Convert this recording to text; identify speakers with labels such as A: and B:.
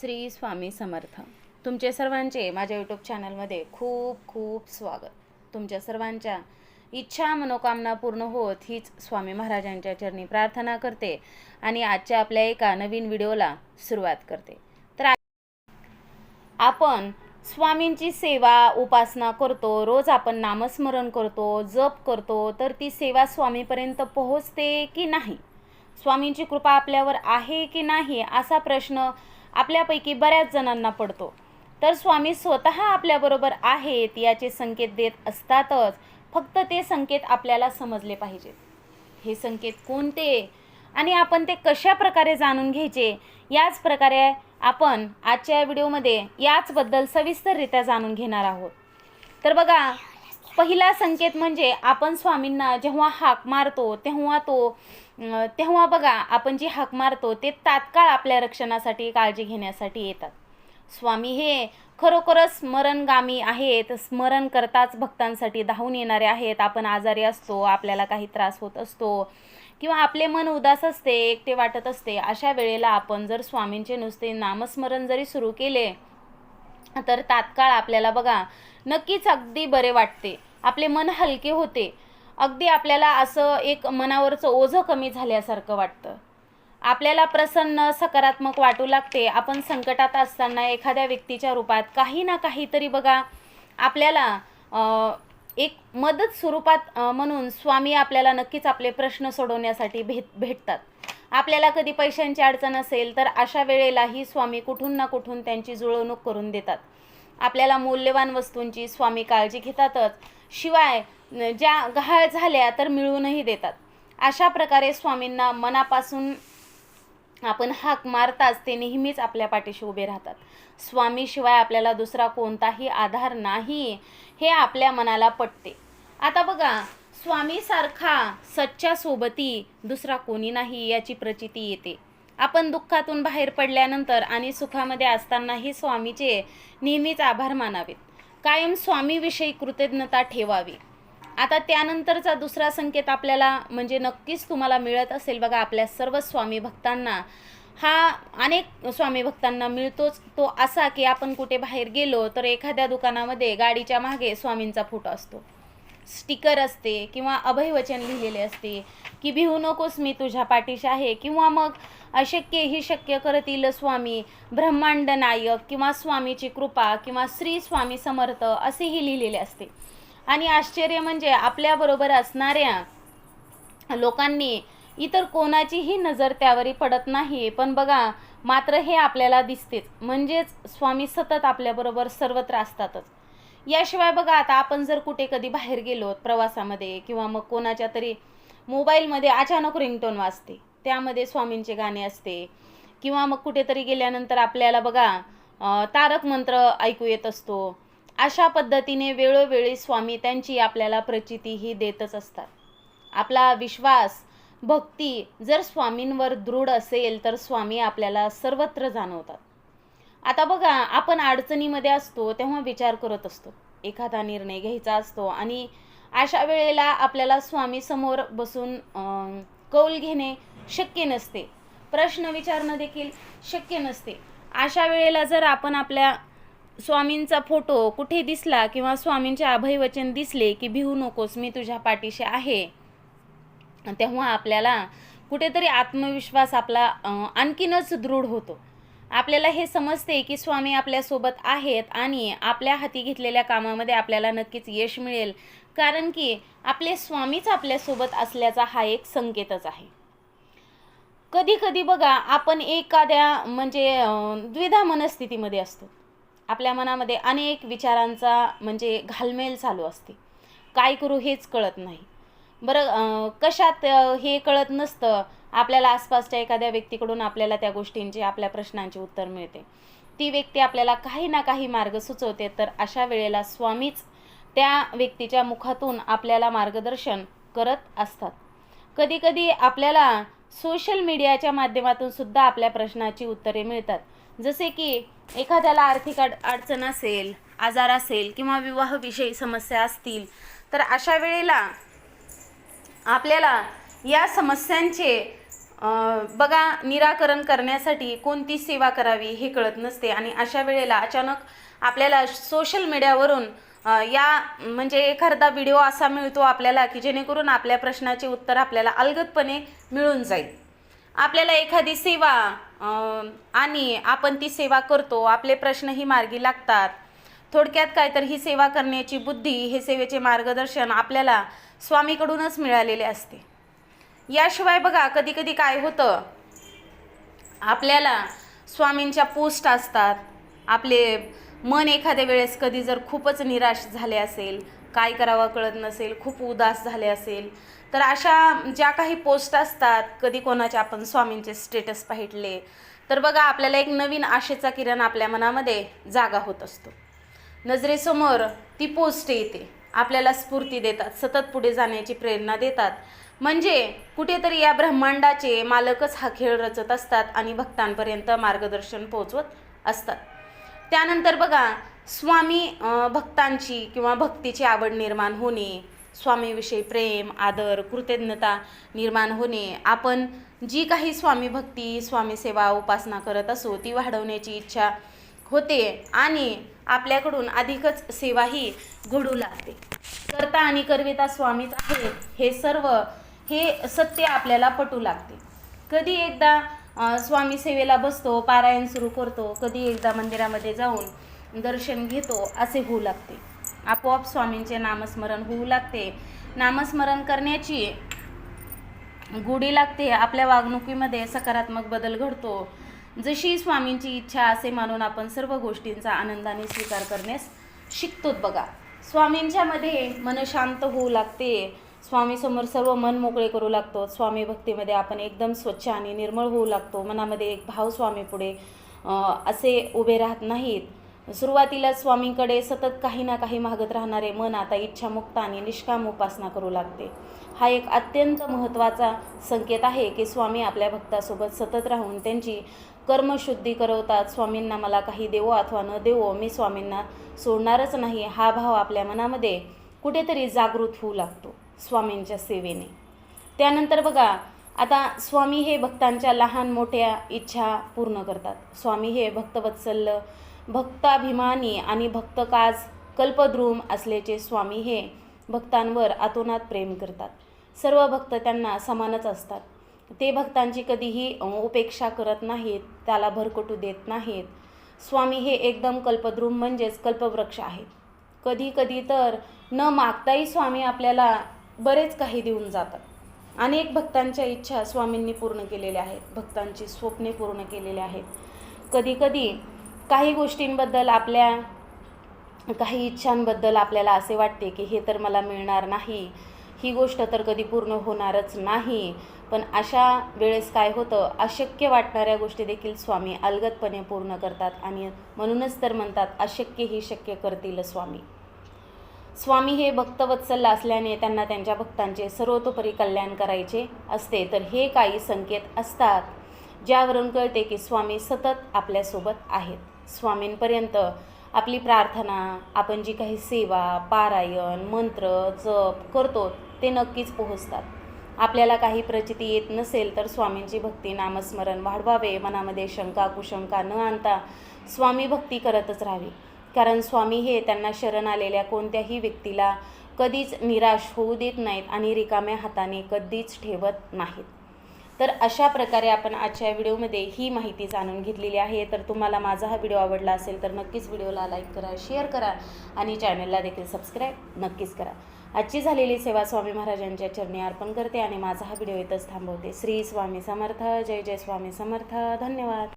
A: श्री स्वामी समर्थ. तुमचे सर्वांचे माझ्या यूट्यूब चॅनलमध्ये खूप खूप स्वागत. तुमच्या सर्वांच्या इच्छा मनोकामना पूर्ण होत हीच स्वामी महाराजांच्या चरणी प्रार्थना करते आणि आजच्या आपल्या एका नवीन व्हिडिओला सुरुवात करते. तर आपण स्वामींची सेवा उपासना करतो रोज आपण नामस्मरण करतो जप करतो तर ती सेवा स्वामीपर्यंत पोहोचते की नाही? स्वामींची कृपा आपल्यावर आहे की नाही? असा प्रश्न आपल्यापैकी बऱ्याच जणांना पडतो. तर स्वामी स्वतः आपल्याबरोबर आहेत याचे संकेत देत असतातच. फक्त ते संकेत आपल्याला समजले पाहिजेत. हे संकेत कोणते? आणि आपण ते कशा प्रकारे जाणून घ्यायचे? याच प्रकारे आपण आजच्या व्हिडिओमध्ये याचबद्दल सविस्तररित्या जाणून घेणार आहोत. तर बघा पहिला संकेत म्हणजे आपण स्वामींना जेव्हा हाक मारतो तेव्हा तो तेव्हा बघा आपण जी हाक मारतो ते तात्काळ आपल्या रक्षणासाठी काळजी घेण्यासाठी येतात. स्वामी हे खरोखरच स्मरणगामी आहेत. स्मरण करताच भक्तांसाठी धावून येणारे आहेत. आपण आजारी असतो आपल्याला काही त्रास होत असतो किंवा आपले मन उदास असते एकटे वाटत असते अशा वेळेला आपण जर स्वामींचे नुसते नामस्मरण जरी सुरू केले तर तात्काळ आपल्याला बघा नक्कीच अगदी बरे वाटते. आपले मन हलके होते. अगदी आपल्याला असं एक मनावरचं ओझं कमी झाल्यासारखं वाटतं. आपल्याला प्रसन्न सकारात्मक वाटू लागते. आपण संकटात असताना एखाद्या व्यक्तीच्या रूपात काही ना काहीतरी बघा आपल्याला एक मदत स्वरूपात म्हणून स्वामी आपल्याला नक्कीच आपले प्रश्न सोडवण्यासाठी भेट भेटतात. आपल्याला कधी पैशांची अडचण असेल तर अशा वेळेलाही स्वामी कुठून ना कुठून त्यांची जुळवणूक करून देतात. आपल्याला मौल्यवान वस्तूंची स्वामी काळजी घेतातच. शिवाय ज्या गहाळ झाल्या तर मिळवूनही देतात. अशा प्रकारे स्वामींना मनापासून आपण हाक मारताच ते नेहमीच आपल्या पाठीशी उभे राहतात. स्वामीशिवाय आपल्याला दुसरा कोणताही आधार नाही हे आपल्या मनाला पटते. आता बघा स्वामीसारखा सच्च्या सोबती दुसरा कोणी नाही याची प्रचिती येते. आपण दुःखातून बाहेर पडल्यानंतर आणि सुखामध्ये असतानाही स्वामीचे नेहमीच आभार मानावेत. कायम स्वामीविषयी कृतज्ञता ठेवावी. आता त्यानंतरचा दुसरा संकेत आपल्याला म्हणजे नक्कीच तुम्हाला मिळत असेल. बघा आपल्या सर्व स्वामी भक्तांना हा अनेक स्वामी भक्तांना मिळतोच. तो असा की आपण कुठे बाहेर गेलो तर एखाद्या दुकानामध्ये गाडीच्या मागे स्वामींचा फोटो असतो. स्टिकर असते किंवा अभयवचन लिहिलेले असते की भिवू नकोस मी तुझ्या पाठीशी आहे. किंवा मग अशक्य ही शक्य करतील स्वामी ब्रह्मांड नायक किंवा स्वामीची कृपा किंवा श्री स्वामी समर्थ असेही लिहिलेले असते. आणि आश्चर्य म्हणजे आपल्याबरोबर असणाऱ्या लोकांनी इतर कोणाचीही नजर त्यावरी पडत नाही. पण बघा मात्र हे आपल्याला दिसतेच. म्हणजेच स्वामी सतत आपल्याबरोबर सर्वत्र असतातच. याशिवाय बघा आता आपण जर कुठे कधी बाहेर गेलो प्रवासामध्ये किंवा मग कोणाच्या तरी मोबाईलमध्ये अचानक रिंगटोन वाजते त्यामध्ये स्वामींचे गाणे असते किंवा मग कुठेतरी गेल्यानंतर आपल्याला बघा तारक मंत्र ऐकू येत असतो. अशा पद्धतीने वेळोवेळी स्वामी त्यांची आपल्याला प्रचितीही देतच असतात. आपला विश्वास भक्ती जर स्वामींवर दृढ असेल तर स्वामी आपल्याला सर्वत्र जाणवतात. आता बघा आपण अडचणीमध्ये असतो तेव्हा विचार करत असतो. एखादा निर्णय घ्यायचा असतो आणि अशा वेळेला आपल्याला स्वामी समोर बसून कौल घेणे शक्य नसते. प्रश्न विचारणं देखील शक्य नसते. अशा वेळेला जर आपण आपल्या स्वामींचा फोटो कुठे दिसला किंवा स्वामींचे अभयवचन दिसले की भिवू नकोस मी तुझ्या पाठीशी आहे. तेव्हा आपल्याला कुठेतरी आत्मविश्वास आपला आणखीनच दृढ होतो. आपल्याला हे समजते की स्वामी आपल्यासोबत आहेत आणि आपल्या हाती घेतलेल्या कामामध्ये आपल्याला नक्कीच यश मिळेल कारण की आपले स्वामीच आपल्यासोबत असल्याचा हा एक संकेतच आहे. कधी कधी बघा आपण एखाद्या म्हणजे द्विधा मनस्थितीमध्ये असतो. आपल्या मनामध्ये अनेक विचारांचा म्हणजे घालमेल चालू असते. काय करू हेच कळत नाही. बरं कशात हे कळत नसतं. आपल्याला आसपासच्या एखाद्या व्यक्तीकडून आपल्याला त्या गोष्टींची आपल्या प्रश्नांची उत्तर मिळते. ती व्यक्ती आपल्याला काही ना काही मार्ग सुचवते तर अशा वेळेला स्वामीच त्या व्यक्तीच्या मुखातून आपल्याला मार्गदर्शन करत असतात. कधीकधी आपल्याला सोशल मीडियाच्या माध्यमातून सुद्धा आपल्या प्रश्नाची उत्तरे मिळतात. जसे की एखाद्याला आर्थिक अड अडचण असेल आजार असेल किंवा विवाहविषयी समस्या असतील तर अशा वेळेला आपल्याला या समस्यांचे बघा निराकरण करण्यासाठी कोणती सेवा करावी हे कळत नसते. आणि अशा वेळेला अचानक आपल्याला सोशल मीडियावरून या म्हणजे एखादा व्हिडिओ असा मिळतो आपल्याला की जेणेकरून आपल्या प्रश्नाचे उत्तर आपल्याला अलगदपणे मिळून जाईल. आपल्याला एखादी सेवा आणि आपण ती सेवा करतो आपले प्रश्नही मार्गी लागतात. थोडक्यात काय तर ही सेवा करण्याची बुद्धी हे सेवेचे मार्गदर्शन आपल्याला स्वामीकडूनच मिळालेले असते. याशिवाय बघा कधी कधी काय होतं? आपल्याला स्वामींच्या पोस्ट असतात. आपले मन एखाद्या वेळेस कधी जर खूपच निराश झाले असेल काय करावं कळत नसेल खूप उदास झाले असेल. तर अशा ज्या काही पोस्ट असतात कधी कोणाचे आपण स्वामींचे स्टेटस पाहिटले तर बघा आपल्याला एक नवीन आशेचा किरण आपल्या मनामध्ये जागा होत असतो. नजरेसमोर ती पोस्ट येते. आपल्याला स्फूर्ती देतात सतत पुढे जाण्याची प्रेरणा देतात. म्हणजे कुठेतरी या ब्रह्मांडाचे मालकच हा खेळ रचत असतात आणि भक्तांपर्यंत मार्गदर्शन पोहोचवत असतात. त्यानंतर बघा स्वामी भक्तांची किंवा भक्तीची आवड निर्माण होणे स्वामीविषयी प्रेम आदर कृतज्ञता निर्माण होणे आपण जी काही स्वामी भक्ती स्वामी सेवा उपासना करत असो ती वाढवण्याची इच्छा होते आणि आपल्याकडून अधिकच सेवाही घडू लागते. करता आणि करविता स्वामीच आहे हे सर्व हे सत्य आपल्याला पटू लागते. कधी एकदा स्वामी सेवेला बसतो पारायण सुरू करतो कधी एकदा मंदिरामध्ये जाऊन दर्शन घेतो असे होऊ लागते. आपोआप स्वामींचे नामस्मरण होऊ लागते. नामस्मरण करण्याची गोडी लागते. आपल्या वागणुकीमध्ये सकारात्मक बदल घडतो. जशी स्वामींची इच्छा असे मानून आपण सर्व गोष्टींचा आनंदाने स्वीकार करण्यास शिकतोत बघा. स्वामींच्यामध्ये मन शांत होऊ लागते. स्वामीसमोर सर्व मन मोकळे करू लागतो. स्वामी भक्तीमध्ये आपण एकदम स्वच्छ आणि निर्मळ होऊ लागतो. मनामध्ये एक भाव स्वामीपुढे असे उभे राहत नाहीत. सुरुवातीला स्वामींकडे सतत काही ना काही मागत राहणारे मन आता इच्छामुक्त आणि निष्काम उपासना करू लागते. हा एक अत्यंत महत्त्वाचा संकेत आहे की स्वामी आपल्या भक्तासोबत सतत राहून त्यांची कर्मशुद्धी करवतात. स्वामींना मला काही देवो अथवा न देवो मी स्वामींना सोडणारच नाही हा भाव आपल्या मनामध्ये कुठेतरी जागृत होऊ लागतो स्वामींच्या सेवेने. त्यानंतर बघा आता स्वामी हे भक्तांच्या लहान मोठ्या इच्छा पूर्ण करतात. स्वामी हे भक्तवत्सल्य भक्ताभिमानी आणि भक्तकाज कल्पद्रुम असल्याचे स्वामी हे भक्तांवर अतोनात प्रेम करतात. सर्व भक्त त्यांना समानच असतात. ते भक्तांची कधीही उपेक्षा करत नाहीत त्याला भरकटू देत नाहीत. स्वामी हे एकदम कल्पद्रुम म्हणजेच कल्पवृक्ष आहेत. कधी कधी तर न मागताही स्वामी आपल्याला बरेच काही देऊन जातात. अनेक भक्तांच्या इच्छा स्वामींनी पूर्ण केलेल्या आहेत. भक्तांची स्वप्ने पूर्ण केलेली आहेत. कधी कधी काही गोष्टींबद्दल आपल्या काही इच्छांबद्दल आपल्याला असे वाटते की हे तर मला मिळणार नाही ही गोष्ट तर कधी पूर्ण होणारच नाही. पण अशा वेळेस काय होतं अशक्य वाटणाऱ्या गोष्टी देखील स्वामी अलगतपणे पूर्ण करतात आणि म्हणूनच तर म्हणतात अशक्य ही शक्य करतील स्वामी. स्वामी हे भक्तवत्सल असल्याने त्यांना त्यांच्या भक्तांचे सर्वतोपरी कल्याण करायचे असते. तर हे काही संकेत असतात ज्यावरून कळते की स्वामी सतत आपल्यासोबत आहेत. स्वामींपर्यंत आपली प्रार्थना आपण जी काही सेवा पारायण मंत्र जप करतो ते नक्कीच पोहोचतात. आपल्याला काही प्रचिती येत नसेल तर स्वामींची भक्ती नामस्मरण वाढवावे मनामध्ये शंका कुशंका न आणता स्वामी भक्ती करतच राहावी. कारण स्वामी हे त्यांना शरण आलेल्या कोणत्याही व्यक्तीला कधीच निराश होऊ देत नाहीत आणि रिकाम्या हाताने कधीच ठेवत नाहीत. तर अशा प्रकारे आपण आजच्या व्हिडिओमध्ये ही माहिती जाणून घेतलेली आहे. तर तुम्हाला माझा हा व्हिडिओ आवडला असेल तर नक्कीच व्हिडिओला लाईक करा शेअर करा आणि चॅनलला देखील सबस्क्राईब नक्कीच करा. आजची झालेली सेवा स्वामी महाराजांच्या चरणी अर्पण करते आणि माझा हा व्हिडिओ इथंच थांबवते. श्री स्वामी समर्थ जय जय स्वामी समर्थ. धन्यवाद.